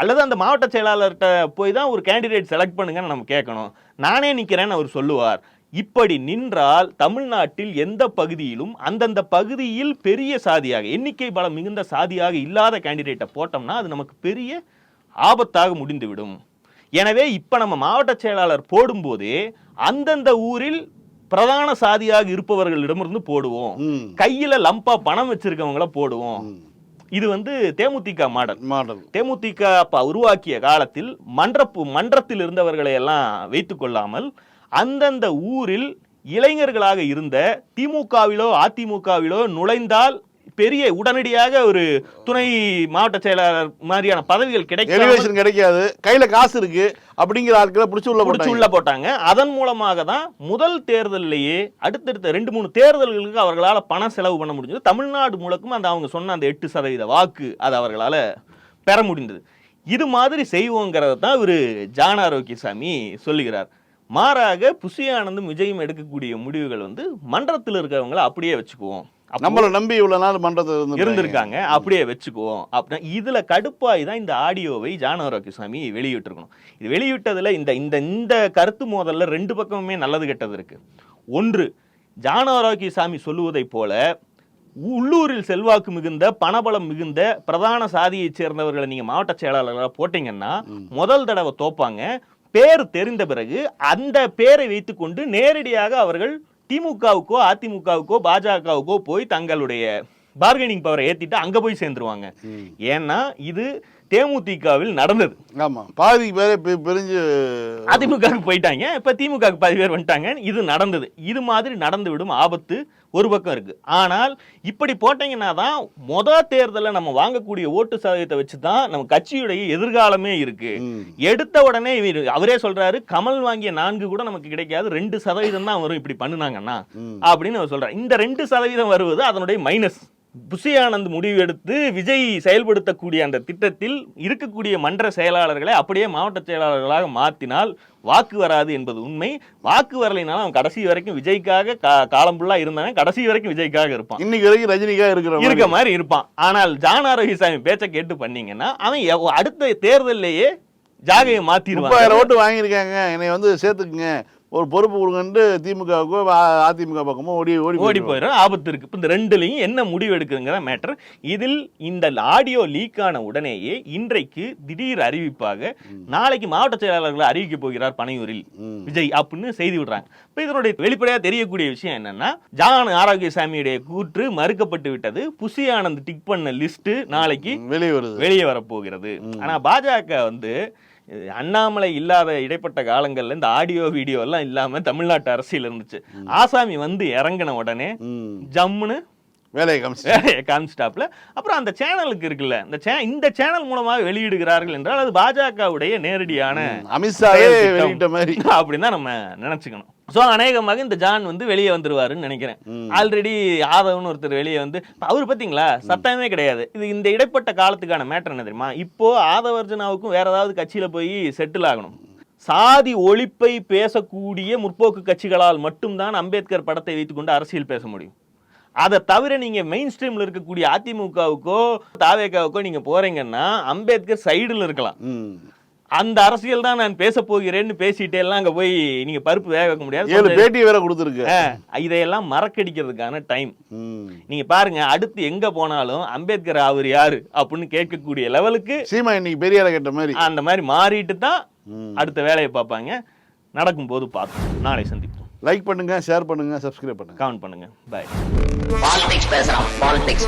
அல்லது அந்த மாவட்ட செயலாளர்கிட்ட போய் தான் ஒரு கேண்டிடேட் செலக்ட் பண்ணுங்கன்னு நம்ம கேட்கணும். நானே நிற்கிறேன்னு அவர் சொல்லுவார். இப்படி நின்றால் தமிழ்நாட்டில் எந்த பகுதியிலும் அந்தந்த பகுதியில் பெரிய சாதியாக எண்ணிக்கை பலம் மிகுந்த சாதியாக இல்லாத கேண்டிடேட்டை போட்டோம்னா அது நமக்கு பெரிய ஆபத்தாக முடிந்துவிடும். எனவே இப்ப நம்ம மாவட்ட செயலாளர் போடும்போதே அந்தந்த ஊரில் பிரதான சாதியாக இருப்பவர்களிடமிருந்து போடுவோம். கையில லம்பா பணம் வச்சிருக்கவங்கள போடுவோம். இது வந்து தேமுதிக மாடல். மாடல். தேமுதிக உருவாக்கிய காலத்தில் மன்றப்பு மன்றத்தில் இருந்தவர்களை எல்லாம் வைத்துக் கொள்ளாமல் அந்தந்த ஊரில் இளைஞர்களாக இருந்த திமுகவிலோ அதிமுகவிலோ நுழைந்தால் பெரிய உடனடியாக ஒரு துணை மாவட்ட செயலாளர் மாதிரியான பதவிகள் கிடைக்கும் கிடைக்காது. கையில காசு இருக்கு. அப்படிங்கிற ஆட்களை பிடிச்சி உள்ள புடிச்சு உள்ள போட்டாங்க. அதன் மூலமாக தான் முதல் தேர்தலிலேயே அடுத்தடுத்த ரெண்டு மூணு தேர்தல்களுக்கு அவர்களால பணம் செலவு பண்ண முடிஞ்சது. தமிழ்நாடு முழுக்கும் அந்த அவங்க சொன்ன அந்த எட்டு சதவீத வாக்கு அது அவர்களால பெற முடிந்தது. இது மாதிரி செய்வோங்கிறத தான் இவரு ஜான ஆரோக்கியசாமி சொல்லுகிறார். மாறாக புசி ஆனந்தும் விஜயும் எடுக்கக்கூடிய முடிவுகள் வந்து மன்றத்தில் இருக்கிறவங்கள அப்படியே வச்சுக்குவோம். நம்மள நம்பி இவ்வளவு நாள் மன்றத்தில் இருந்து இருந்திருக்காங்க அப்படியே வச்சுக்குவோம். அப்படின்னா இதுல கடுப்பாய் தான் இந்த ஆடியோவை ஜான ஆரோக்கியசாமி வெளியிட்டிருக்கணும். இது வெளியிட்டதுல இந்த இந்த இந்த கருத்து மோதல்ல ரெண்டு பக்கமுமே நல்லது கெட்டது இருக்கு. ஒன்று ஜான ஆரோக்கியசாமி சொல்லுவதைப் போல உள்ளூரில் செல்வாக்கு மிகுந்த பணபலம் மிகுந்த பிரதான சாதியைச் சேர்ந்தவர்களை நீங்க மாவட்ட செயலாளர்களாக போட்டீங்கன்னா முதல் தடவை தோப்பாங்க. பேர் தெரிந்த பிறகு அந்த பேரை வைத்துக்கொண்டு நேரடியாக அவர்கள் திமுகவுக்கோ அதிமுகவுக்கோ பாஜகவுக்கோ போய் தங்களுடைய பார்கெனிங் பவரை ஏத்திட்டு அங்க போய் சேர்ந்துருவாங்க. ஏன்னா இது தேமுதிகவில் நடந்தது. ஆமா. பாதி பேரே பிரிஞ்சு அதிமுகவுக்கு போயிட்டாங்க. இப்ப திமுகவுக்கு பாதி பேர் வந்துட்டாங்க. இது நடந்தது. இது மாதிரி நடந்து விடும் ஆபத்து ஒரு பக்கம் இருக்கு. ஆனால் இப்படி போட்டீங்கன்னா தான் மொத தேர்தலில் நம்ம வாங்கக்கூடிய ஓட்டு சதவீதத்தை வச்சு தான் நம்ம கட்சியுடைய எதிர்காலமே இருக்கு. எடுத்த உடனே இவர் அவரே சொல்றாரு கமல் வாங்கிய நான்கு கூட நமக்கு கிடைக்காது. ரெண்டு சதவீதம் தான் வரும் இப்படி பண்ணுனாங்கன்னா. அப்படின்னு அவர் சொல்றாரு. இந்த ரெண்டு சதவீதம் வருவது அதனுடைய மைனஸ் புஷி ஆனந்த் முடிவு எடுத்து விஜய் செயல்படுத்தக்கூடிய அந்த திட்டத்தில் இருக்கக்கூடிய மன்ற செயலாளர்களை அப்படியே மாவட்ட செயலாளர்களாக மாற்றினால் வாக்கு வராது என்பது உண்மை. வாக்கு வரலைனாலும் அவன் கடைசி வரைக்கும் விஜய்க்காக காலம் ஃபுல்லா இருந்தானே கடைசி வரைக்கும் விஜய்க்காக இருப்பான். இன்னைக்கு வரைக்கும் ரஜினிக்காக இருக்கிற இருக்க மாதிரி. இருப்பான். ஆனால் ஜான் ஆரோக்கியசாமி பேச்சை கேட்டு பண்ணீங்கன்னா அவன் அடுத்த தேர்தல்லையே ஜாகையை மாத்திடுவான். ஓட்டு வாங்கியிருக்காங்க. என்னை வந்து சேர்த்துக்குங்க. ஒரு பொறுப்பு கொடுங்கன்ட்டு திமுகவுக்கோ அ- அதிமுக பக்கமோ ஓடி ஓடி ஓடி. போயிடும் ஆபத்து இருக்கு. இப்ப இந்த ரெண்டுலையும் என்ன முடிவு எடுக்குதுங்கிற மேட்டர் இதில் இந்த ஆடியோ லீக் ஆன உடனேயே இன்றைக்கு திடீர் அறிவிப்பாக நாளைக்கு மாவட்ட செயலாளர்களை அறிவிக்க போகிறார் பனையூரில். விஜய் அப்படின்னு செய்தி விடுறாங்க. இப்ப இதனுடைய வெளிப்படையா தெரியக்கூடிய விஷயம் என்னன்னா ஜான் ஆரோக்கியசாமியுடைய கூற்று மறுக்கப்பட்டு விட்டது. புசி ஆனந்த் டிக் பண்ண லிஸ்ட் நாளைக்கு வெளியே வருது. வெளியே வரப்போகிறது. ஆனா பாஜக வந்து அண்ணாமலை இல்லாத இடைப்பட்ட காலங்கள்ல இந்த ஆடியோ வீடியோ எல்லாம் இல்லாம தமிழ்நாட்டு அரசியல் இருந்துச்சு ஆசாமி வந்து இறங்கின உடனே. ஜம்முன்னு வேலையை காமிச்சு. காமிச்சிட்டாப்ல அப்புறம் அந்த சேனலுக்கு இருக்குல்ல இந்த சே- இந்த சேனல் மூலமாக வெளியிடுகிறார்கள் என்றால் அது பாஜகவுடைய நேரடியான அமித்ஷாவே. வெளியிட்ட மாதிரி. அப்படின்னு தான் நம்ம நினைச்சுக்கணும். ஸோ அநேகமாக இந்த ஜான் வந்து வெளியே வந்துருவாருன்னு நினைக்கிறேன். ஆல்ரெடி ஆதவன் ஒருத்தர் வெளியே வந்து அவர் பார்த்தீங்களா சத்தமே கிடையாது. இது இந்த இடைப்பட்ட காலத்துக்கான மேட்டர் என்ன தெரியுமா? இப்போ ஆதவர்ஜனாவுக்கும் வேற ஏதாவது கட்சியில போய் செட்டில் ஆகணும். சாதி ஒழிப்பை பேசக்கூடிய முற்போக்கு கட்சிகளால் மட்டும்தான் அம்பேத்கர் படத்தை வைத்துக்கொண்டு அரசியல் பேச முடியும். அதை தவிர நீங்க மெயின் ஸ்ட்ரீம்ல இருக்கக்கூடிய அதிமுகவுக்கோ தாவேகாவுக்கோ நீங்க போறீங்கன்னா அம்பேத்கர் சைடுல இருக்கலாம். அந்த அரசியல் தான் நான் பேச போகிறேன்னு பேசிட்டே எல்லாம் அங்க போய் நீங்க பருப்பு வேக வைக்க முடியாது. ஏழு பேட்டி வேற கொடுத்துருக்கு. இதையெல்லாம் மறக்கடிக்கிறதுக்கான டைம் ம். நீங்க பாருங்க அடுத்து எங்க போனாலும் அம்பேத்கர் அவர் யாரு அப்படின்னு கேட்கக்கூடிய லெவலுக்கு சீமா இன்னைக்கு பெரியார கேட்ட மாதிரி. அந்த மாதிரி மாறிட்டு தான். அடுத்த வேலையை பார்ப்பாங்க. நடக்கும்போது பார்ப்போம் நாளை சந்திப்போம். லைக் பண்ணுங்க ஷேர் பண்ணுங்க சப்ஸ்கிரைப் பண்ணுங்க. கமெண்ட் பண்ணுங்க. பாய் பாலிடிக்ஸ் பேசுறான் பாலிடிக்ஸ்